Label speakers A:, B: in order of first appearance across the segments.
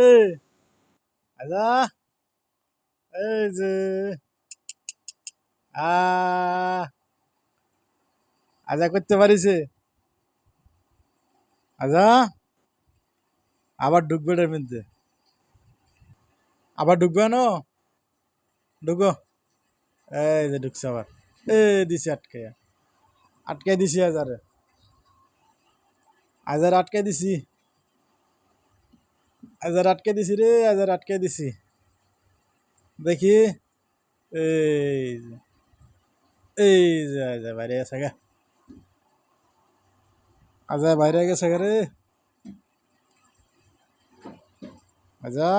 A: এ আজা এই যে আ আজা করতে পারিছে আজা আবার ঢুকবে এটার মধ্যে আবার ঢুকবে না ঢুকো এই যে ঢুকছে আবার এই দিছি আটকে আটকে দিছি আজারে আজার আটকে দিছি আজার আটকে দিছি রে আজার আটকে দিছি দেখি এই যে এই যে আজার বাইরে গেছে গা আজার বাইরে গেছে গা রে আজা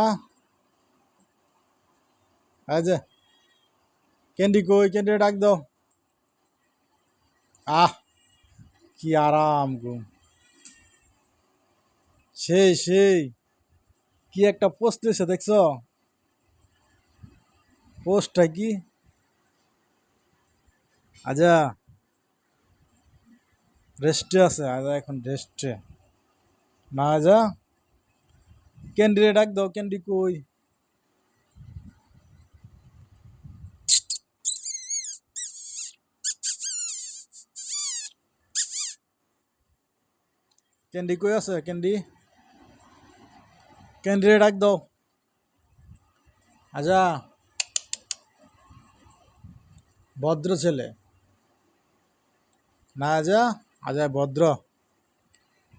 A: আজা ক্যান্ডি কই ক্যান্ডি ডাক দাও আহ কি আরাম ঘুম সেই সেই কি একটা পোস্ট দিয়েছে দেখছো পোস্টটা কি আজা রেস্টে আছে আজা এখন রেস্টে না আজা ক্যান্ডি রে ডাক দাও ক্যান্ডি কই ক্যান্ডি কই আছে ক্যান্ডি ক্যান্ডি রে ডাক দাও। আজা ভদ্র ছেলে। না আজা আজা ভদ্র।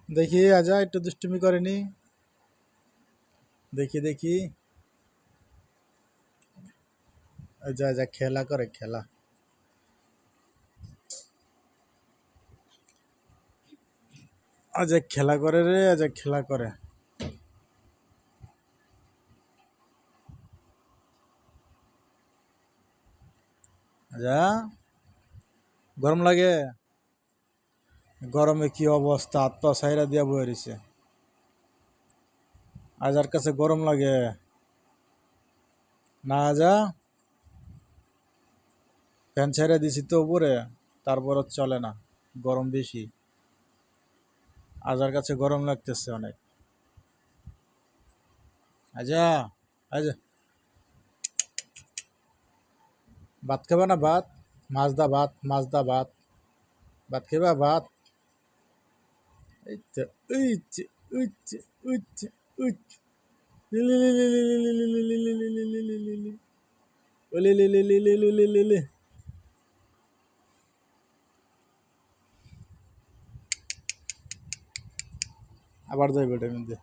A: দেখি আজা একটু দুষ্টুমি করেনি। দেখি দেখি। আজা আজা খেলা করে, খেলা। আজা খেলা করে রে আজা খেলা করে। আজা গরম লাগে? গরমে কি অবস্থা? পা সাইরা দিয়া বয়ে রয়েছে আজার কাছে গরম লাগে? না আজা। ফ্যান ছেড়ে দিছি তো উপরে তারপর চলে না, গরম বেশি। আজার কাছে গরম লাগতেছে অনেক। আজা আজা। ভাত খাবা না ভাত মাছ দা ভাত মাছ দা ভাত ভাত খাবা ভাত এই তো এই যে, ওই যে, ওই যে, ওই যে। লি লি লি লি লি লি লি লি লি লি লি লি লি লি লি। ও লি লি লি লি লি লি লি লি লি। আবার যাইবে এটার মধ্যে